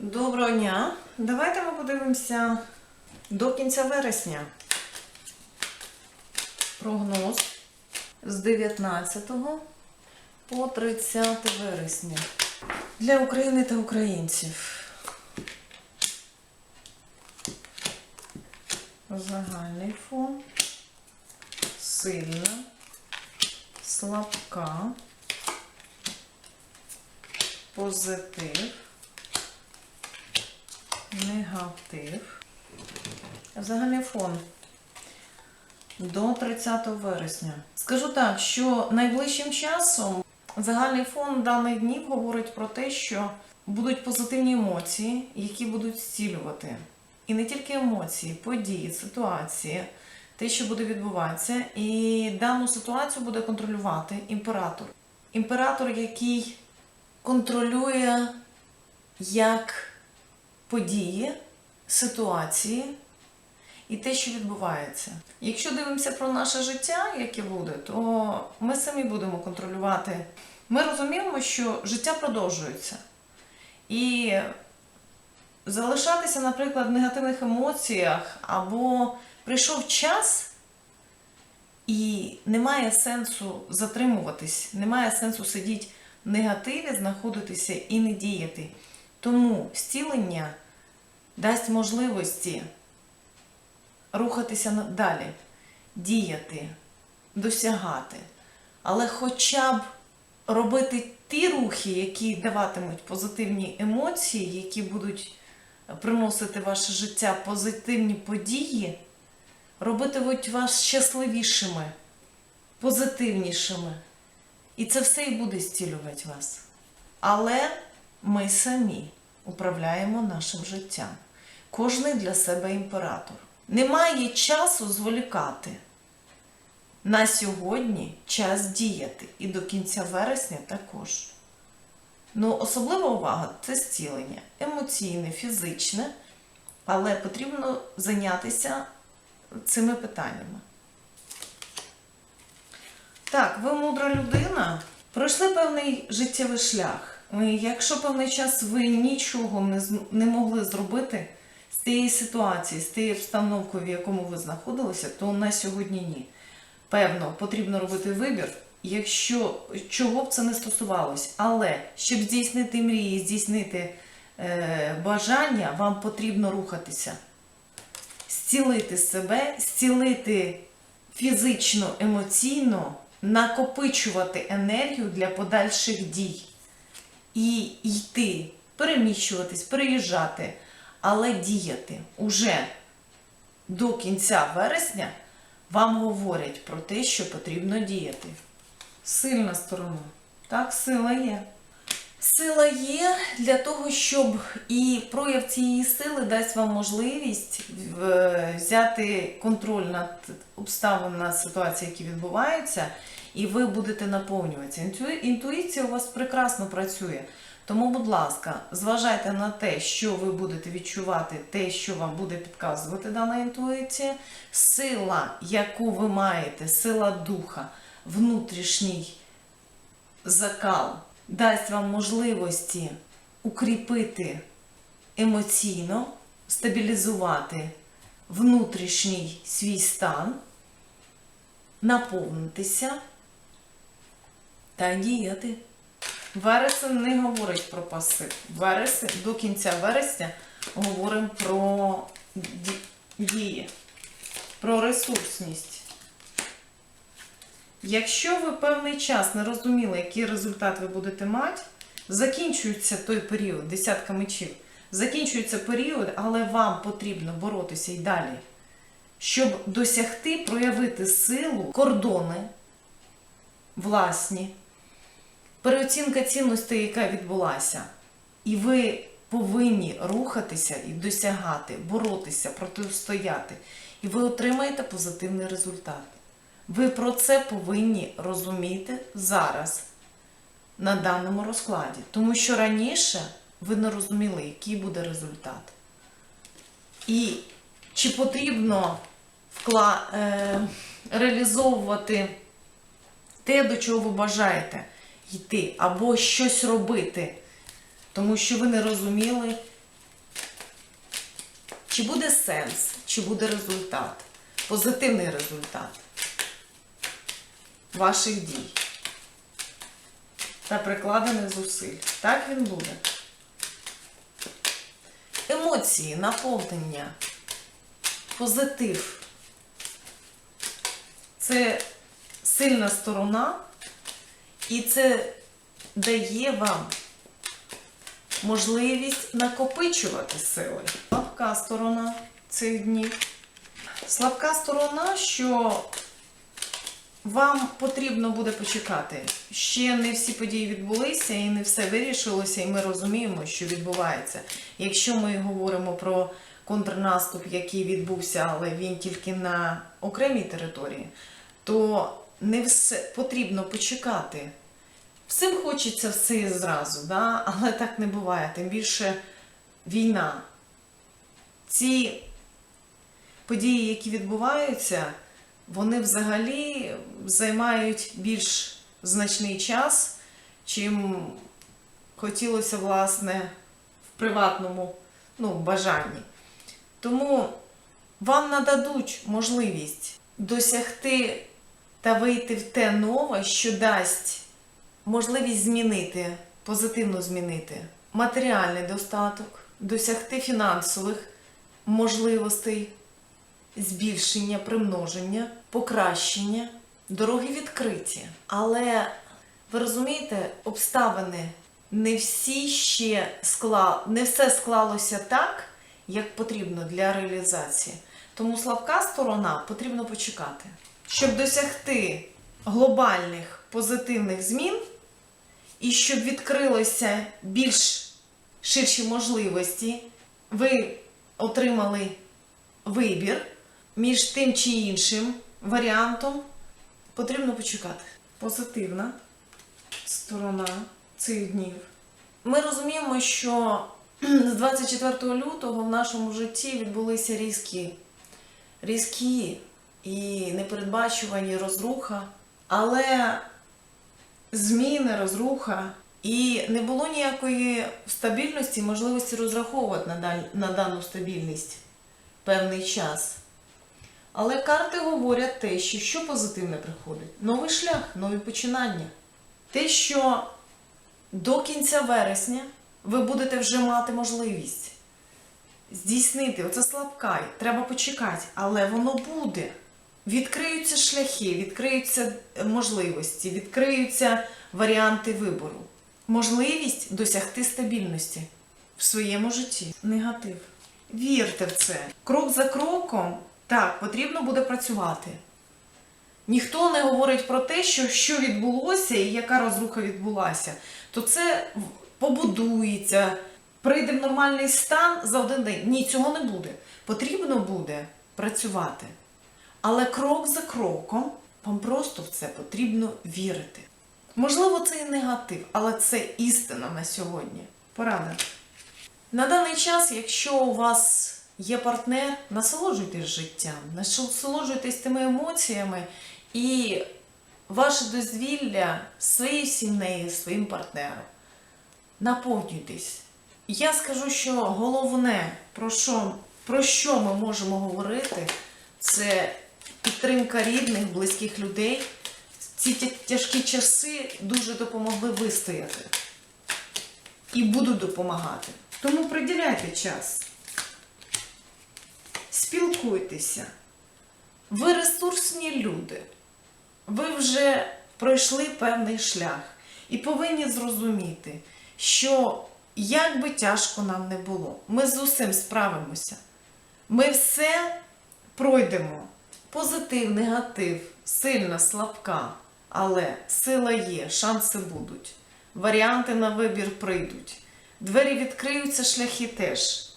Доброго дня. Давайте ми подивимося до кінця вересня. Прогноз з 19 по 30 вересня для України та українців. Загальний фон. Сильна, слабка, позитив негатив. Загальний фон до 30 вересня. Скажу так, що найближчим часом загальний фон даних днів говорить про те, що будуть позитивні емоції, які будуть зцілювати. І не тільки емоції, події, ситуації, те, що буде відбуватися. І дану ситуацію буде контролювати імператор. Імператор, який контролює як події, ситуації і те, що відбувається. Якщо дивимося про наше життя, яке буде, то ми самі будемо контролювати. Ми розуміємо, що життя продовжується. І залишатися, наприклад, в негативних емоціях або прийшов час. І немає сенсу затримуватись, немає сенсу сидіти в негативі, знаходитися і не діяти. Тому зцілення дасть можливості рухатися далі, діяти, досягати. Але хоча б робити ті рухи, які даватимуть позитивні емоції, які будуть приносити в ваше життя позитивні події, робитимуть вас щасливішими, позитивнішими. І це все і буде зцілювати вас. Але ми самі управляємо нашим життям. Кожний для себе імператор. Немає часу зволікати. На сьогодні час діяти. І до кінця вересня також. Ну, особлива увага це зцілення. Емоційне, фізичне, але потрібно зайнятися цими питаннями. Так, ви мудра людина, пройшли певний життєвий шлях. Якщо певний час ви нічого не, не могли зробити з тієї ситуації, з тієї обстановки, в якому ви знаходилися, то на сьогодні ні. Певно, потрібно робити вибір, якщо чого б це не стосувалось. Але щоб здійснити мрії, здійснити е, бажання, вам потрібно рухатися зцілити себе, зцілити фізично, емоційно, накопичувати енергію для подальших дій і йти, переміщуватись, переїжджати, але діяти уже до кінця вересня вам говорять про те, що потрібно діяти. Сильна сторона. Так, сила є. Сила є для того, щоб і прояв цієї сили дасть вам можливість взяти контроль над обставинами над ситуацією, які відбуваються, і ви будете наповнюватися. Інту- Інтуїція у вас прекрасно працює. Тому, будь ласка, зважайте на те, що ви будете відчувати, те, що вам буде підказувати дана інтуїція, сила, яку ви маєте, сила духа, внутрішній закал дасть вам можливості укріпити емоційно, стабілізувати внутрішній свій стан, наповнитися та діяти. Вересень не говорить про пасив. Вересень до кінця вересня говоримо про дії, про ресурсність. Якщо ви певний час не розуміли, який результат ви будете мати, закінчується той період, десятка мечів, закінчується період, але вам потрібно боротися і далі, щоб досягти, проявити силу, кордони власні, переоцінка цінностей, яка відбулася. І ви повинні рухатися і досягати, боротися, протистояти. І ви отримаєте позитивний результат. Ви про це повинні розуміти зараз на даному розкладі. Тому що раніше ви не розуміли, який буде результат. І чи потрібно вкла... е... реалізовувати те, до чого ви бажаєте йти, або щось робити, тому що ви не розуміли, Чи буде сенс, чи буде результат, позитивний результат ваших дій та прикладених зусиль. Так він буде. Емоції, наповнення, позитив. Це сильна сторона, і це дає вам можливість накопичувати сили. Слабка сторона цих днів. Слабка сторона, що вам потрібно буде почекати. Ще не всі події відбулися і не все вирішилося, і ми розуміємо, що відбувається. Якщо ми говоримо про контрнаступ, який відбувся, але він тільки на окремій території, то не все потрібно почекати. Всім хочеться все зразу, да? але так не буває. Тим більше війна. Ці події, які відбуваються, вони взагалі займають більш значний час, чим хотілося, власне, в приватному ну, бажанні. Тому вам нададуть можливість досягти та вийти в те нове, що дасть можливість змінити, позитивно змінити матеріальний достаток, досягти фінансових можливостей, збільшення, примноження, покращення, дороги відкриті. Але ви розумієте, обставини не всі ще скла... не все склалося так, як потрібно для реалізації. Тому слабка сторона потрібно почекати. Щоб досягти глобальних позитивних змін і щоб відкрилося більш ширші можливості, ви отримали вибір між тим чи іншим варіантом, потрібно почекати. Позитивна сторона цих днів. Ми розуміємо, що з 24 лютого в нашому житті відбулися різкі, різкі і непередбачувані розруха, але зміни, розруха, і не було ніякої стабільності, можливості розраховувати на, дану стабільність певний час. Але карти говорять те, що що позитивне приходить? Новий шлях, нові починання. Те, що до кінця вересня ви будете вже мати можливість здійснити, оце слабка, треба почекати, але воно буде. Відкриються шляхи, відкриються е, можливості, відкриються варіанти вибору. Можливість досягти стабільності в своєму житті. Негатив. Вірте в це. Крок за кроком, так, потрібно буде працювати. Ніхто не говорить про те, що, що відбулося і яка розруха відбулася. То це побудується, прийде в нормальний стан за один день. Ні, цього не буде. Потрібно буде працювати. Але крок за кроком вам просто в це потрібно вірити. Можливо, це і негатив, але це істина на сьогодні. Порада. На даний час, якщо у вас є партнер, насолоджуйтесь життям, насолоджуйтесь тими емоціями і ваше дозвілля своєю сім'єю, своїм партнером. Наповнюйтесь. Я скажу, що головне, про що, про що ми можемо говорити, це підтримка рідних, близьких людей. Ці тяжкі часи дуже допомогли вистояти і будуть допомагати. Тому приділяйте час. Спілкуйтеся. Ви ресурсні люди. Ви вже пройшли певний шлях і повинні зрозуміти, що як би тяжко нам не було, ми з усім справимося. Ми все пройдемо. Позитив, негатив, сильна, слабка, але сила є, шанси будуть. Варіанти на вибір прийдуть. Двері відкриються, шляхи теж.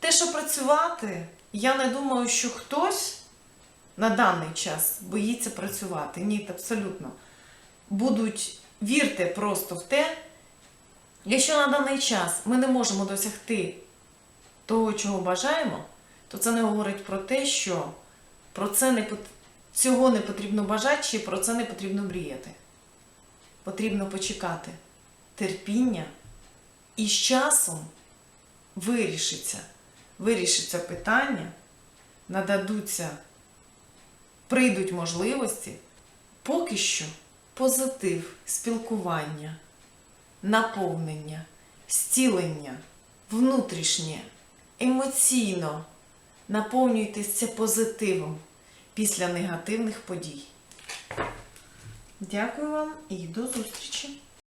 Те, що працювати, я не думаю, що хтось на даний час боїться працювати. Ні, абсолютно. Будуть вірте просто в те, якщо на даний час ми не можемо досягти того, чого бажаємо, то це не говорить про те, що про це не цього не потрібно бажати, чи про це не потрібно мріяти. Потрібно почекати терпіння, і з часом вирішиться. вирішиться питання, нададуться, прийдуть можливості, поки що позитив, спілкування, наповнення, зцілення, внутрішнє, емоційно наповнюйтеся позитивом після негативних подій. Дякую вам і до зустрічі!